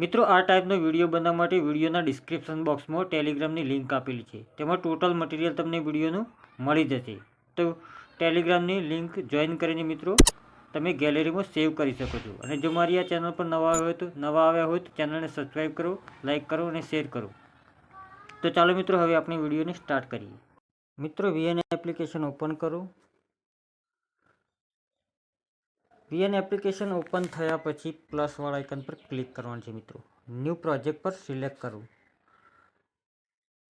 મિત્રો, આ ટાઈપનો વીડિયો બનાવવા માટે વિડીયોના ડિસ્ક્રિપ્શન બોક્સમાં ટેલિગ્રામની લિંક આપેલી છે. તેમાં ટોટલ મટીરિયલ તમને વિડીયોનું મળી જશે. તો ટેલિગ્રામની લિંક જોઈન કરીને મિત્રો, તમે ગેલેરીમાં સેવ કરી શકો છો. અને જો મારી આ ચેનલ પર નવા આવ્યા હોય તો, નવા આવ્યા હોય તો ચેનલને સબસ્ક્રાઈબ કરો લાઇક કરો અને શેર કરો. તો ચાલો મિત્રો, હવે આપણે વિડીયોને સ્ટાર્ટ કરીએ. મિત્રો વીએન એપ્લિકેશન ઓપન કરો. વીએન એપ્લિકેશન ઓપન થયા પછી પ્લસવાળા આઇકન પર ક્લિક કરવાનું છે મિત્રો. ન્યૂ પ્રોજેક્ટ પર સિલેક્ટ કરવું.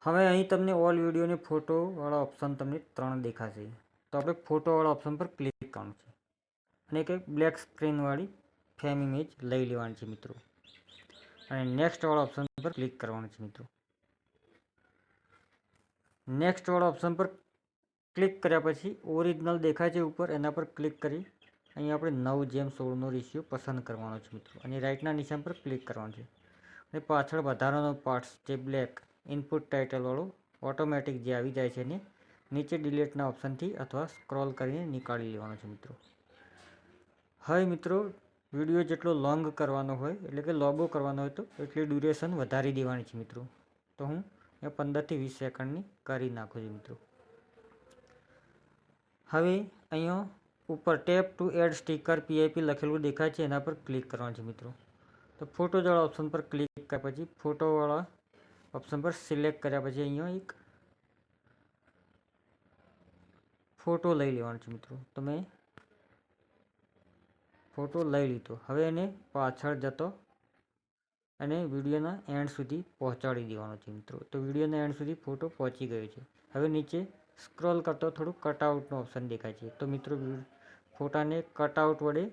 હવે અહીં તમને ઓલ વિડીયોને ફોટોવાળા ઓપ્શન તમને ત્રણ દેખાશે. તો આપણે ફોટોવાળા ઓપ્શન પર ક્લિક કરવાનું છે. અને કંઈક બ્લેક સ્ક્રીનવાળી ફેમ ઇમેજ લઈ લેવાની છે મિત્રો. અને નેક્સ્ટવાળા ઓપ્શન પર ક્લિક કરવાનું છે મિત્રો. નેક્સ્ટવાળા ઓપ્શન પર ક્લિક કર્યા પછી ઓરિજિનલ દેખાય છે ઉપર, એના પર ક્લિક કરી અહીં આપણે નવ જેમ સોળનો રેશિયો પસંદ કરવાનો છે મિત્રો. અને રાઇટના નિશાન પર ક્લિક કરવાનું છે. અને પાછળ વધારાનો પાર્ટ્સ જે બ્લેક ઇનપુટ ટાઇટલવાળો ઓટોમેટિક જે આવી જાય છે એને નીચે ડિલેટના ઓપ્શનથી અથવા સ્ક્રોલ કરીને નીકાળી લેવાનો છે મિત્રો. હવે મિત્રો વીડિયો જેટલો લોંગ કરવાનો હોય, એટલે કે લોગો કરવાનો હોય તો એટલી ડ્યુરેશન વધારી દેવાની છે મિત્રો. તો હું એ પંદરથી વીસ સેકન્ડની કરી નાખું છું મિત્રો. હવે અહીંયા ઉપર tap to add sticker PIP લખેલું દેખાય છે, એના પર ક્લિક કરવાનું છે મિત્રો. તો ફોટોવાળા ઓપ્શન પર ક્લિક કર્યા પછી ફોટોવાળા ઓપ્શન પર સિલેક્ટ કર્યા પછી અહીંયા એક ફોટો લઈ લેવાનો છે મિત્રો. તમે ફોટો લઈ લીધો. હવે એને પાછળ જતો અને વિડીયોના એન્ડ સુધી પહોંચાડી દેવાનો છે મિત્રો. તો વિડીયોના એન્ડ સુધી ફોટો પહોંચી ગયો છે. હવે નીચે સ્ક્રોલ કરતો થોડું કટઆઉટનો ઓપ્શન દેખાય છે. તો મિત્રો ફોટાને કટઆઉટ વડે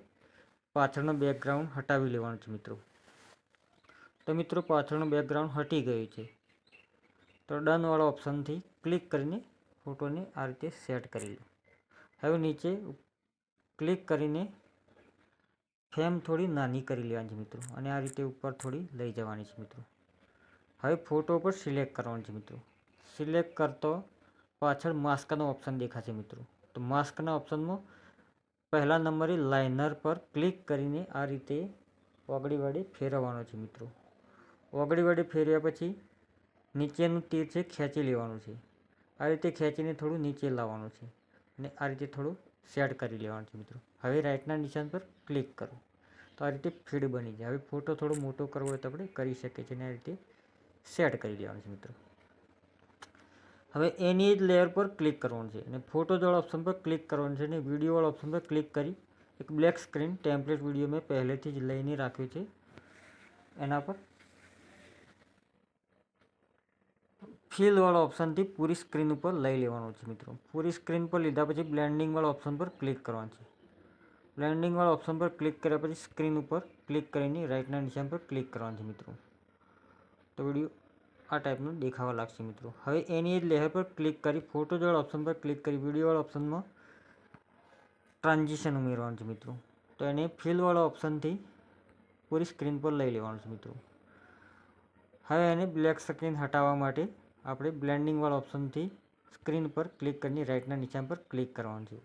પાછળનું બેકગ્રાઉન્ડ હટાવી લેવાનું છે મિત્રો. તો મિત્રો, પાછળનું બેકગ્રાઉન્ડ હટી ગયું છે. તો ડનવાળો ઓપ્શનથી ક્લિક કરીને ફોટોને આ રીતે સેટ કરી લો. હવે નીચે ક્લિક કરીને ફ્રેમ થોડી નાની કરી લેવાની છે મિત્રો અને આ રીતે ઉપર થોડી લઈ જવાની છે મિત્રો. હવે ફોટો પર સિલેક્ટ કરવાનું છે મિત્રો. સિલેક્ટ કરતો પાછળ માસ્કનો ઓપ્શન દેખાશે મિત્રો. તો માસ્કના ઓપ્શનમાં પહેલા નંબરે લાઇનર પર ક્લિક કરીને આ રીતે ઓગળી વડે ફેરવવાનો છે મિત્રો. ઓગળી વડે ફેરવ્યા પછી નીચેનું તીર છે, ખેંચી લેવાનું છે. આ રીતે ખેંચીને થોડું નીચે લાવવાનું છે અને આ રીતે થોડું સેટ કરી લેવાનું છે મિત્રો. હવે રાઇટના નિશાન પર ક્લિક કરો. તો આ રીતે ફીડ બની જાય. હવે ફોટો થોડો મોટો કરવો હોય તો આપણે કરી શકીએ છીએ અને આ રીતે સેટ કરી લેવાનું છે મિત્રો. હવે એની જ લેયર પર ક્લિક કરવાનું છે અને ફોટોજવાળા ઓપ્શન પર ક્લિક કરવાનું છે અને વિડીયોવાળા ઓપ્શન પર ક્લિક કરી એક બ્લેક સ્ક્રીન ટેમ્પલેટ વીડિયો મેં પહેલેથી જ લઈને રાખ્યું છે. એના પર ફિલવાળા ઓપ્શનથી પૂરી સ્ક્રીન ઉપર લઈ લેવાનું છે મિત્રો. પૂરી સ્ક્રીન પર લીધા પછી બ્લેન્ડિંગવાળા ઓપ્શન પર ક્લિક કરવાનું છે. બ્લેન્ડિંગવાળા ઓપ્શન પર ક્લિક કર્યા પછી સ્ક્રીન ઉપર ક્લિક કરીને રાઇટના નિશાન પર ક્લિક કરવાનું છે મિત્રો. તો વીડિયો આ ટાઈપનું દેખાવા લાગશે મિત્રો. હવે એની જ લેયર પર ક્લિક કરી ફોટોજવાળા ઓપ્શન પર ક્લિક કરી વિડીયોવાળા ઓપ્શનમાં ટ્રાન્ઝિશન ઉમેરવાનું છે મિત્રો. તો એને ફિલવાળા ઓપ્શનથી પૂરી સ્ક્રીન પર લઈ લેવાનું છે મિત્રો. હવે એને બ્લેક સ્ક્રીન હટાવવા માટે આપણે બ્લેન્ડિંગવાળા ઓપ્શનથી સ્ક્રીન પર ક્લિક કરીને રાઇટના નિશાન પર ક્લિક કરવાનું છે.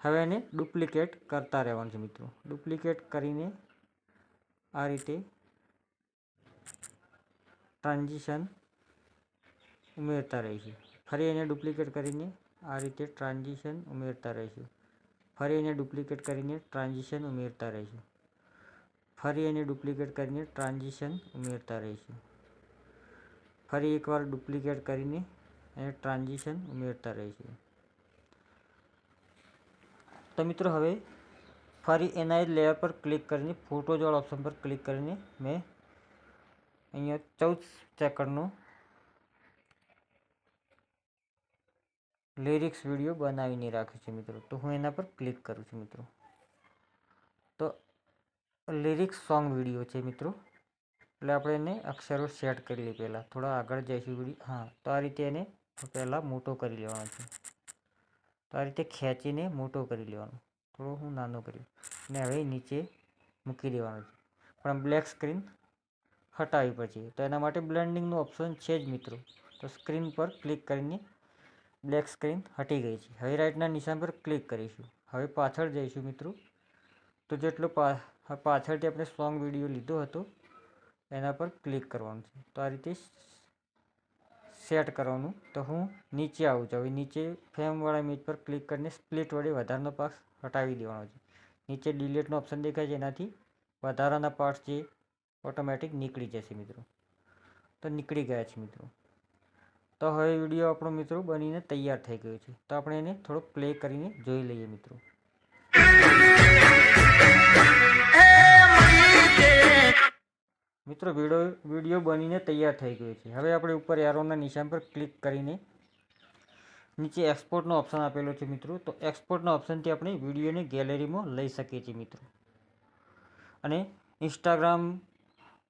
હવે એને ડુપ્લિકેટ કરતા રહેવાનું છે મિત્રો. ડુપ્લિકેટ કરીને આ રીતે ટ્રાન્ઝિશન ઉમેરતા રહીશું. ફરી એને ડુપ્લિકેટ કરીને આ રીતે ટ્રાન્ઝિશન ઉમેરતા રહીશું. ફરી એને ડુપ્લિકેટ કરીને ટ્રાન્ઝિશન ઉમેરતા રહીશું. ફરી એને ડુપ્લિકેટ કરીને ટ્રાન્ઝિશન ઉમેરતા રહીશું. ફરી એકવાર ડુપ્લિકેટ કરીને એને ટ્રાન્ઝિશન ઉમેરતા રહીશું. તો મિત્રો હવે ફરી એના જ લેયર પર ક્લિક કરીને ફોટોવાળા ઓપ્શન પર ક્લિક કરીને મેં અહીંયા ચૌદ સેકન્ડનું લિરિક્સ વીડિયો બનાવીને રાખ્યું છે મિત્રો. તો હું એના પર ક્લિક કરું છું મિત્રો. તો લિરિક્સ સોંગ વીડિયો છે મિત્રો. એટલે આપણે એને અક્ષરો સેટ કરી લઈએ પહેલાં. થોડા આગળ જઈશું વીડિયો હા, તો આ રીતે એને પહેલાં મોટો કરી લેવાનો છે. તો આ રીતે ખેંચીને મોટો કરી લેવાનો. થોડો હું નાનો કર્યો. અને હવે નીચે મૂકી દેવાનો છે. પણ બ્લેક સ્ક્રીન હટાવી પછી. તો એના માટે બ્લેન્ડિંગનું ઓપ્શન છે જ મિત્રો. તો સ્ક્રીન પર ક્લિક કરીને બ્લેક સ્ક્રીન હટી ગઈ છે. હવે રાઇટના નિશાન પર ક્લિક કરીશું. હવે પાછળ જઈશું મિત્રો. તો જેટલો પા પાછળથી આપણે સોંગ વીડિયો લીધો હતો, એના પર ક્લિક કરવાનું છે. તો આ રીતે સેટ કરવાનું. તો હું નીચે આવું છું. હવે નીચે ફ્રેમવાળા ઇમેજ પર ક્લિક કરીને સ્પ્લિટ વડે વધારાનો પાર્ટ હટાવી દેવાનો છે. નીચે ડિલીટનો ઓપ્શન દેખાય છે. એનાથી વધારાના પાર્ટ્સ જે ઓટોમેટિક નીકળી જશે મિત્રો. તો નીકળી ગયા છે મિત્રો. તો હવે વીડિયો આપણો મિત્રો બનીને તૈયાર થઈ ગયો છે. તો આપણે એને થોડો પ્લે કરીને જોઈ લઈએ મિત્રો. મિત્રો વીડિયો વીડિયો બનીને તૈયાર થઈ ગયો છે. હવે આપણે ઉપર એરોના નિશાન પર ક્લિક કરીને નીચે એક્સપોર્ટનો ઓપ્શન આપેલો છે મિત્રો. તો એક્સપોર્ટના ઓપ્શનથી આપણે વિડીયોને ગેલેરીમાં લઈ શકીએ છીએ મિત્રો. અને ઇન્સ્ટાગ્રામ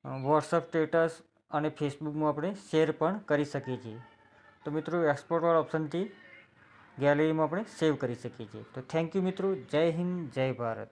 વોટ્સઅપ સ્ટેટસ અને ફેસબુકમાં આપણે શેર પણ કરી શકીએ છીએ. તો મિત્રો એક્સપોર્ટવાળા ઓપ્શનથી ગેલેરીમાં આપણે સેવ કરી શકીએ છીએ. તો થેન્ક યુ મિત્રો. જય હિન્દ, જય ભારત.